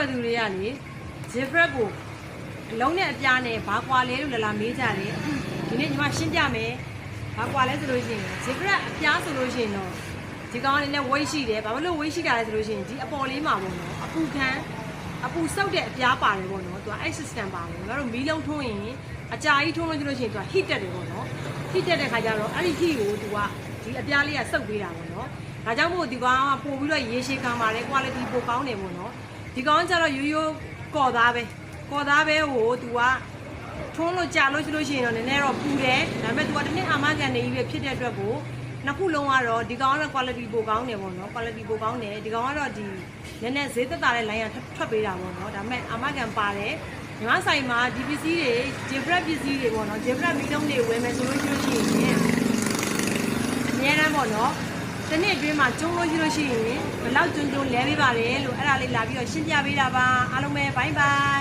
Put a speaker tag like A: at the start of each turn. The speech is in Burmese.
A: ယ်သူတွေကလေ zebra ကိုအလုံးနဲ့အပြားနဲ့ဘာကွာလဲလို့လာလာမေးကြတယ်အခုဒီနေ့ညီမရှင်းပြမယ်ဘာကွာလဲဆိုလို့ရှိရင် zebra အပြားဆိုလို့ရှိရင်တော့ဒီကောင်အနေနဲ့ weight ရှိတယ်ဘာလို့ weight ရှိတာလဲဆိုလို့ရှိရင်ဒီအပေါ်လေးမှာပေါ့နော်အပူခံအပူစောက်တဲ့အပြားပါတယ်ပေါ့နော်သူက ice system ပါတယ်ငါတို့မီးလုံးထွန်းရင်အကြာကြီးထွန်းလို့ကျလို့ရှိရင်သူက heat တက်တယ်ပေါ့နော် heat တက်တဲ့ခါကျတော့အဲ့ဒီ heat ကိုသူကဒီအပြားလေးကစောက်ပေးတာပေါ့နော်ဒါကြောင့်မို့ဒီကောင်ကပို့ပြီးတော့ရေရှည်ခံပါတယ် quality ပိုကောင်းတယ်ပေါ့နော် ဒီကောင်ကျတော့ရိုးရိုးကော်သားပဲကော်သားပဲဟိုသူကထုံးလို့ကြာလို့ရှိလို့ရှိရင်တော့နည်းနည်းတော့ပူတယ်ဒါပေမဲ့ तू ကတစ်နှစ်အာမခံနေပြီဖြစ်တဲ့အတွက်ကိုနှစ်ခုလုံးကတော့ဒီကောင်ကတော့ quality ပိုကောင်းတယ်ပေါ့နော် quality ပိုကောင်းတယ်ဒီကောင်ကတော့ဒီနည်းနည်းဈေးသက်သာတဲ့ line ကထွက်ပေးတာပေါ့နော်ဒါပေမဲ့အာမခံပါတယ်ညီမဆိုင်မှာဒီပစ္စည်းတွေ different ပစ္စည်းတွေပေါ့နော် different မီလုံးတွေဝယ်မယ်ဆိုလို့ရှိလို့ရှိရင်အများတန်းပေါ့နော် တစ်နှစ်အတွင်းမှာကျုံးလို့ရှိလို့ရှိရင်ဘယ်လောက်ကျုံကျုံလဲပေးပါတယ်လို့အဲ့ဒါလေးလာပြီးတော့ရှင်းပြပေးတာပါအားလုံးပဲ bye bye